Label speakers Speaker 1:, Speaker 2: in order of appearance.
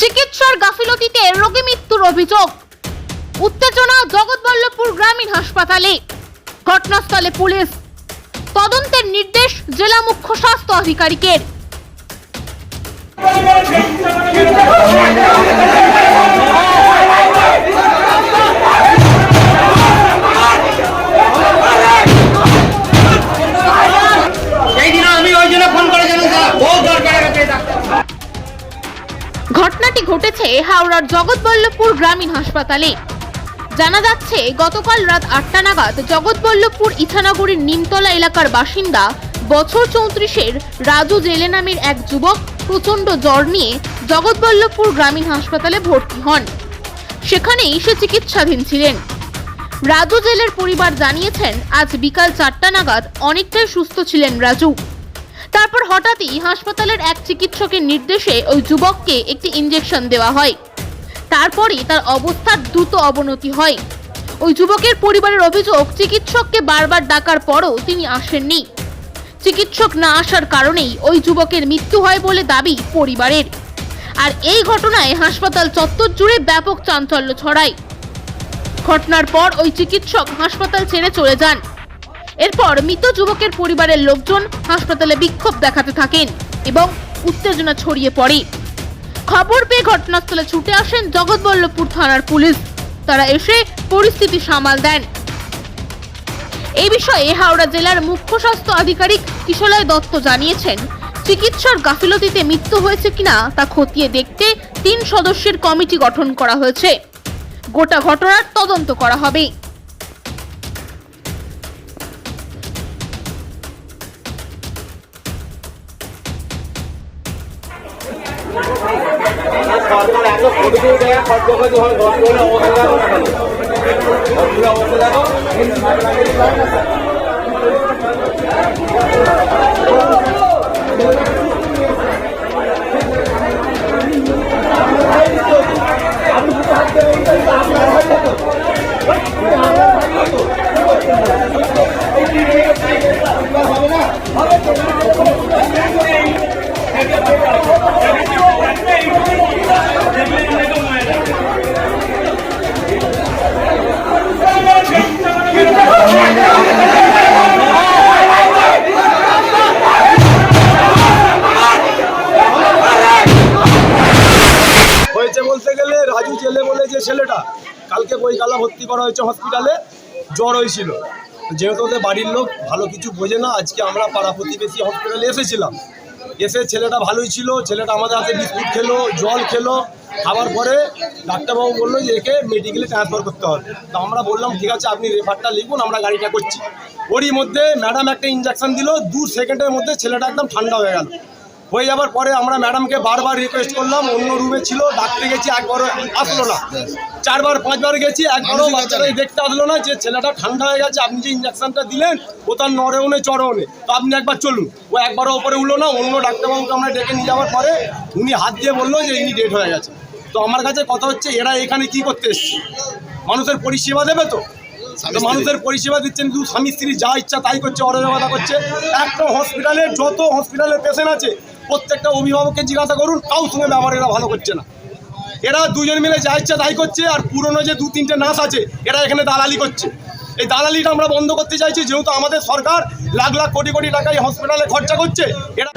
Speaker 1: চিকিৎসার গাফিলতিতে রোগী মৃত্যুর অভিযোগ। উত্তেজনা জগৎবল্লভপুর গ্রামীণ হাসপাতালে। ঘটনাস্থলে পুলিশ। তদন্তের নির্দেশ জেলা মুখ্য স্বাস্থ্য আধিকারিকের। ঘটেছে হাওড়ার জগৎবল্লভপুর গ্রামীণ হাসপাতালে। জানা যাচ্ছে, গতকাল রাত আটটা নাগাদ জগৎবল্লভপুর ইছানগরীর নিমতলা এলাকার বাসিন্দা বছর চৌত্রিশের রাজু জেলে নামের এক যুবক প্রচণ্ড জ্বর নিয়ে জগৎবল্লভপুর গ্রামীণ হাসপাতালে ভর্তি হন। সেখানেই সে চিকিৎসাধীন ছিলেন। রাজু জেলের পরিবার জানিয়েছেন, আজ বিকাল চারটা নাগাদ অনেকটাই সুস্থ ছিলেন রাজু। তারপর হঠাৎই হাসপাতালের এক চিকিৎসকের নির্দেশে ওই যুবককে একটি ইঞ্জেকশন দেওয়া হয়। তারপরই তার অবস্থার দ্রুত অবনতি হয়। ওই যুবকের পরিবারের অভিযোগ, চিকিৎসককে বারবার ডাকার পরও তিনি আসেননি। চিকিৎসক না আসার কারণেই ওই যুবকের মৃত্যু হয় বলে দাবি পরিবারের। আর এই ঘটনায় হাসপাতাল চত্বর জুড়ে ব্যাপক চাঞ্চল্য ছড়ায়। ঘটনার পর ওই চিকিৎসক হাসপাতাল ছেড়ে চলে যান। এরপর মৃত যুবকের পরিবারের লোকজন হাসপাতালে বিক্ষোভ দেখাতে থাকেন এবং উত্তেজনা ছড়িয়ে পড়ে। খবর পেয়ে ঘটনাস্থলে ছুটে আসেন জগৎবল্লভপুর থানার পুলিশ। তারা এসে পরিস্থিতি সামাল দেন। এই বিষয়ে হাওড়া জেলার মুখ্য স্বাস্থ্য আধিকারিক কিশলয় দত্ত জানিয়েছেন, চিকিৎসার গাফিলতিতে মৃত্যু হয়েছে কিনা তা খতিয়ে দেখতে তিন সদস্যের কমিটি গঠন করা হয়েছে। গোটা ঘটনার তদন্ত করা হবে।
Speaker 2: সরকার এত খরচ করে হয় গল্পগুলো অবস্থা দেখো। না অবস্থা দেখো।
Speaker 3: হয়েছে বলতে গেলে রাজু জেলে বলে যে ছেলেটা, কালকে বইকালা ভর্তি করা হয়েছে হসপিটালে জ্বর হয়েছিল। যেহেতু ওদের বাড়ির লোক, ভালো কিছু বোঝে না, আজকে আমরা পাড়া প্রতিবেশী হসপিটালে এসেছিলাম। এসে ছেলেটা ভালোই ছিল, ছেলেটা আমাদের হাতে বিস্কুট খেলো, জল খেলো খাবার পরে ডাক্তারবাবু বলল যে একে মেডিকেলে ট্রান্সফার করতে হবে। তো আমরা বললাম ঠিক আছে আপনি রেফারটা লিখুন আমরা গাড়িটা করছি। ওরই মধ্যে ম্যাডাম একটা ইঞ্জেকশন দিল দু সেকেন্ডের মধ্যে ছেলেটা একদম ঠান্ডা হয়ে গেল। হয়ে যাওয়ার পরে আমরা ম্যাডামকে বারবার রিকোয়েস্ট করলাম অন্য রুমে ছিল ডাকতে গেছি একবারও আসলো না। চারবার পাঁচবার গেছি একবারও বাচ্চারাই দেখতে আসলো না যে ছেলেটা ঠান্ডা হয়ে গেছে আপনি যে ইঞ্জেকশনটা দিলেন ও তার চড়েও নেই তো আপনি একবার চলুন। ও একবারও ওপরে উঠল না অন্য ডাক্তারবাবুকে আমরা ডেকে নিয়ে যাওয়ার পরে উনি হাত দিয়ে বলল যে ইনি ডেট হয়ে গেছে তো আমার কাছে কথা হচ্ছে এরা এখানে কি করতে এসছে? মানুষের পরিষেবা দেবে তো? মানুষের পরিষেবা দিচ্ছেন দু স্বামী স্ত্রী যা ইচ্ছা তাই করছে অরাজকতা করছে। একটা হসপিটালে যত হসপিটালের পেশেন্ট আছে প্রত্যেকটা অভিভাবককে জিজ্ঞাসা করুন কাউ সঙ্গে ব্যবহার এরা ভালো করছে না। এরা দুজন মিলে যা ইচ্ছা তাই করছে আর পুরনো যে দু তিনটে নার্স আছে এরা এখানে দালালি করছে। এই দালালিটা আমরা বন্ধ করতে চাইছি যেহেতু আমাদের সরকার লাখ লাখ কোটি কোটি টাকা এই হসপিটালে খরচা করছে এরা